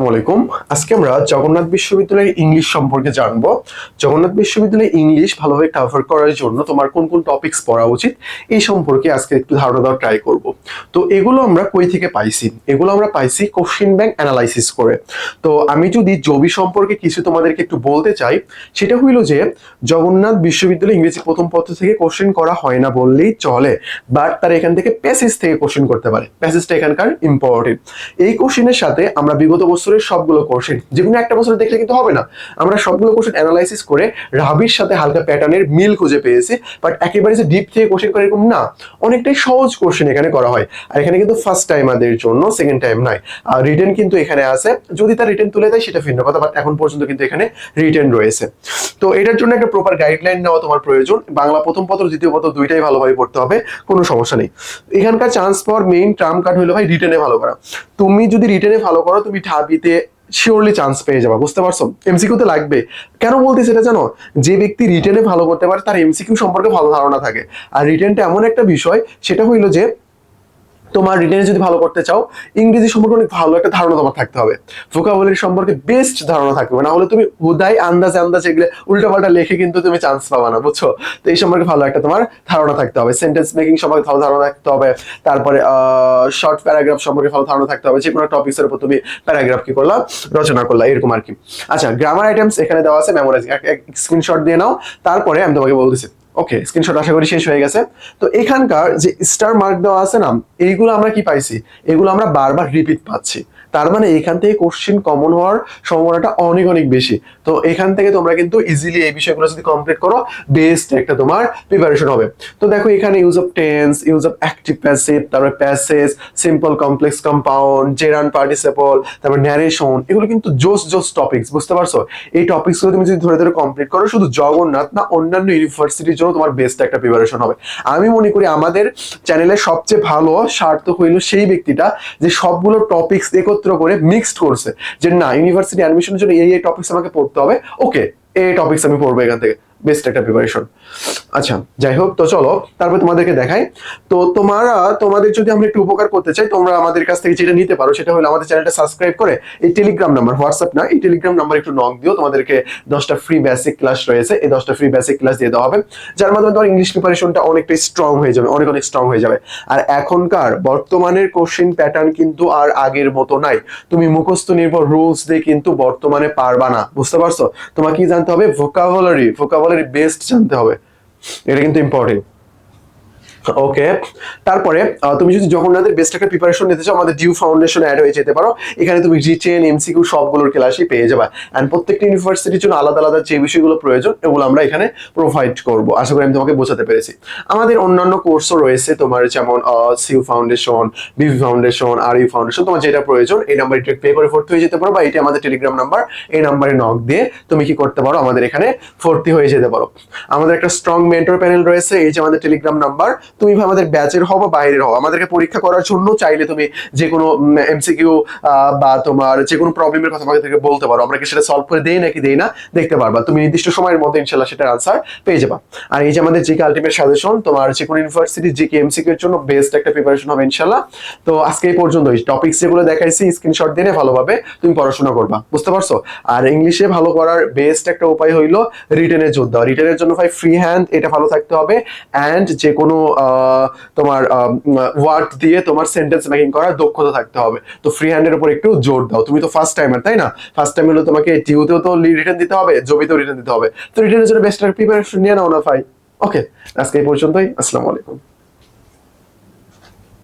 আসসালামাইকুম আজকে আমরা জগন্নাথ বিশ্ববিদ্যালয়ের ইংলিশ সম্পর্কে জানব। জগন্নাথ বিশ্ববিদ্যালয়ে ইংলিশ ভালোভাবে কাভার করার জন্য তোমার কোন কোন টপিকস পড়া উচিত, এই সম্পর্কে আজকে একটু ধারণা দেওয়ার ট্রাই করব। তো এগুলো আমরা কই থেকে পাইছি? এগুলো আমরা পাইছি কোশ্চিন ব্যাংক অ্যানালাইসিস করে। তো আমি যদি জবি সম্পর্কে কিছু তোমাদেরকে একটু বলতে চাই, সেটা হইল যে জগন্নাথ বিশ্ববিদ্যালয়ে ইংরেজি প্রথম পত্র থেকে কোশ্চেন করা হয় না বললেই চলে বাট তারা এখান থেকে প্যাসেজ থেকে কোশ্চেন করতে পারে। প্যাসেজটা এখানকার ইম্পর্টেন্ট এই কোশ্চেনের সাথে আমরা বিগত বছরের সবগুলো কোশ্চেন যে কোনো একটা বছর দেখলে কিন্তু হবে না। আমরা সবগুলো কোশ্চেন অ্যানালাইসিস করে রাবির সাথে হালকা প্যাটার্নের মিল খুঁজে পেয়েছি বাট একেবারে যে ডিপ থেকে কোশ্চেন করে এরকম না, অনেকটাই সহজ কোশ্চেন এখানে করা হয়। আর এখানে কিন্তু ফার্স্ট টাইম আমাদের জন্য সেকেন্ড টাইম নয়। আর রিটেন কিন্তু এখানে আছে। যদি তার রিটেন তুলে দেয়, সেটা ভিন্ন কথা বাট এখন পর্যন্ত কিন্তু এখানে রিটেন রয়েছে। তো এটার জন্য একটা প্রপার গাইডলাইন নেওয়া তোমার প্রয়োজন। বাংলা প্রথম পত্র, দ্বিতীয় পত্র দুইটাই ভালোভাবে পড়তে হবে, কোনো সমস্যা নেই। এখানকার চান্স পাওয়ার মেইন ট্রাম কার্ড হলো, ভাই রিটেনে ভালো করা। তুমি যদি রিটেনে ভালো করো, তুমি ঢাবিতে শিওরলি চান্স পেয়ে যাবা, বুঝতে পারছ? এমসিকিউ তে লাগবে। কেন বলতে সেটা জানো? যে ব্যক্তি রিটেনে ভালো করতে পারে, তার এমসিকিউ সম্পর্কে ভালো ধারণা থাকে। আর রিটেনটা এমন একটা বিষয়, সেটা হইল যে তোমার রিটেনে যদি ভালো করতে চাও, ইংরেজি সম্পর্কে অনেক ভালো একটা ধারণা তোমার থাকতে হবে। ভোকাবুলারি সম্পর্কে বেস্ট ধারণা থাকবে। না হলে তুমি হুদাই আন্দাজ আন্দাজ এগুলো উল্টাপাল্টা লেখে কিন্তু তুমি চান্স পাবা না, বুঝছ? তো এই সম্পর্কে ভালো একটা তোমার ধারণা থাকতে হবে। সেন্টেন্স মেকিং সম্পর্কে ভালো ধারণা থাকতে হবে। তারপরে শর্ট প্যারাগ্রাফ সম্পর্কে ভালো ধারণা থাকতে হবে। যে কোনো টপিক্সের উপর তুমি প্যারাগ্রাফ কি করলা, রচনা করলা, এরকম আর কি। আচ্ছা গ্রামার আইটেমস এখানে দেওয়া আছে মেমোরাইজ স্ক্রিনশট দিয়ে নাও। তারপরে আমি তোমাকে বলতেছি। ওকে স্ক্রিনশট আশা করি শেষ হয়ে গেছে। তো এখানকার যে স্টার মার্ক দেওয়া আছে না, এইগুলো আমরা কি পাইছি? এগুলো আমরা বারবার রিপিট পাচ্ছি। তার মানে এখান থেকে কোশ্চিন কমন হওয়ার সম্ভাবনাটা অনেক অনেক বেশি। তো এখান থেকে তোমরা কিন্তু ইজিলি এই বিষয়গুলো যদি কমপ্লিট করো বেস্ট একটা তোমার প্রিপারেশন হবে। তো দেখো এখানে use of tense use of active passive তারপরে passage simple complex compound gerund participle তারপর ন্যারেশন এগুলো কিন্তু জোস জোস টপিকস বুঝতে পারছ? এই টপিকসগুলো তুমি যদি ধরে ধরে কমপ্লিট করো, শুধু জগন্নাথ না, অন্যান্য ইউনিভার্সিটির জন্য তোমার বেস্ট একটা প্রিপারেশন হবে। আমি মনে করি আমাদের চ্যানেলে সবচেয়ে ভালো, সার্থক হইল সেই ব্যক্তিটা যে সবগুলো টপিক্স একত্র করে মিক্সড করছে। যে না ইউনিভার্সিটি অ্যাডমিশনের জন্য এই এই টপিক্স আমাকে পড়তে হবে। ওকে এই টপিক্স আমি পড়ব এখান থেকে। বেস্ট একটা প্রিপারেশন আচ্ছা যাই হোক, তো চলো, তারপর তোমাদেরকে দেখাই। তো তোমরা, তোমাদের যদি আমরা একটু উপকার করতে চাই, তোমরা আমাদের কাছ থেকে যেটা নিতে পারো, সেটা হলো আমাদের চ্যানেলটা সাবস্ক্রাইব করে। এই টেলিগ্রাম নাম্বার হোয়াটসঅ্যাপ না, এই টেলিগ্রাম নাম্বার একটু নক দিও। তোমাদেরকে দশটা ফ্রি বেসিক ক্লাস রয়েছে। এই দশটা ফ্রি বেসিক ক্লাস দিয়ে দেওয়া হবে। যার মাধ্যমে তোমার ইংলিশ প্রিপারেশনটা অনেকটাই স্ট্রং হয়ে যাবে, অনেক অনেক স্ট্রং হয়ে যাবে। আর এখনকার বর্তমানের কোশ্চেন প্যাটার্ন কিন্তু আর আগের মতো নাই। তুমি মুখস্থ নির্ভর রুলস দিয়ে কিন্তু বর্তমানে পারবা না, বুঝতে পারছ? তোমাকে কি জানতে হবে? ভোকাবুলারি ভোকাবুলারি বেস্ট জানতে হবে। এটা কিন্তু ইম্পর্টেন্ট ওকে তারপরে তুমি যদি জগন্নাথের বেস্ট একটা প্রিপারেশন নিতে চাও, আমাদের ডিউ ফাউন্ডেশন অ্যাড হয়ে যেতে পারো। এখানে তুমি রিটেন এমসিকিউ সবগুলোর ক্লাসই পেয়ে যাবে। অ্যান্ড প্রত্যেকটা ইউনিভার্সিটির জন্য আলাদা আলাদা যে বিষয়গুলো প্রয়োজন, এগুলো আমরা এখানে প্রোভাইড করব। আশা করি আমি তোমাকে বোঝাতে পেরেছি। আমাদের অন্যান্য কোর্সও রয়েছে তোমার যেমন CU foundation BV foundation R U foundation তোমার যেটা প্রয়োজন, এই নাম্বার পে করে ভর্তি হয়ে যেতে পারো, বা এটা আমাদের টেলিগ্রাম নাম্বার এই নাম্বারে নক দিয়ে তুমি কি করতে পারো, আমাদের এখানে ভর্তি হয়ে যেতে পারো। আমাদের একটা স্ট্রং মেন্টর প্যানেল রয়েছে, এই যে আমাদের টেলিগ্রাম নাম্বার তুমি আমাদের ব্যাচের হও বা বাইরের হও, আমাদেরকে পরীক্ষা করার জন্য চাইলে তুমি যে কোনো এমসিকিউ বা তোমার যে কোনো প্রবলেমের কথা আমাদেরকে বলতে পারো। আমরা কি সেটা সলভ করে দেই নাকি দেই না, দেখতে পারবা। তুমি নির্দিষ্ট সময়ের মধ্যে ইনশাল্লাহ সেটার আনসার পেয়ে যাবা। আর এই যে আমাদের জিকে আলটিমেট সাজেশন তোমার যে কোনো ইউনিভার্সিটি জিকে এমসিকিউ এর জন্য বেস্ট একটা প্রিপারেশন হবে ইনশাল্লাহ তো আজকে এই পর্যন্ত টপিকস যেগুলো দেখাইছি স্ক্রিনশট দিয়ে ভালোভাবে তুমি পড়াশোনা করবা। বুঝতে পারছ? আর ইংলিশে ভালো করার বেস্ট একটা উপায় হইল রিটেনের যোদ্ধা। রিটেনের জন্য ভাই ফ্রি হ্যান্ড এটা ভালো থাকতে হবে। অ্যান্ড যে কোনো তোমার ওয়ার্ড দিয়ে তোমার সেন্টেন্স মেকিং করার দক্ষতা থাকতে হবে। তো ফ্রি হ্যান্ডের উপর একটু জোর দাও। তুমি তো ফার্স্ট টাইমার তাই না? ফার্স্ট টাইম হলে তোমাকে টিউতেও তো রিটার্ন দিতে হবে, জবিতেও রিটার্ন দিতে হবে। তো রিটার্নের জন্য বেস্ট প্রিপারেশন নিয়ে নাও না ভাই। ওকে আজকে এই পর্যন্তই। আসসালামু আলাইকুম।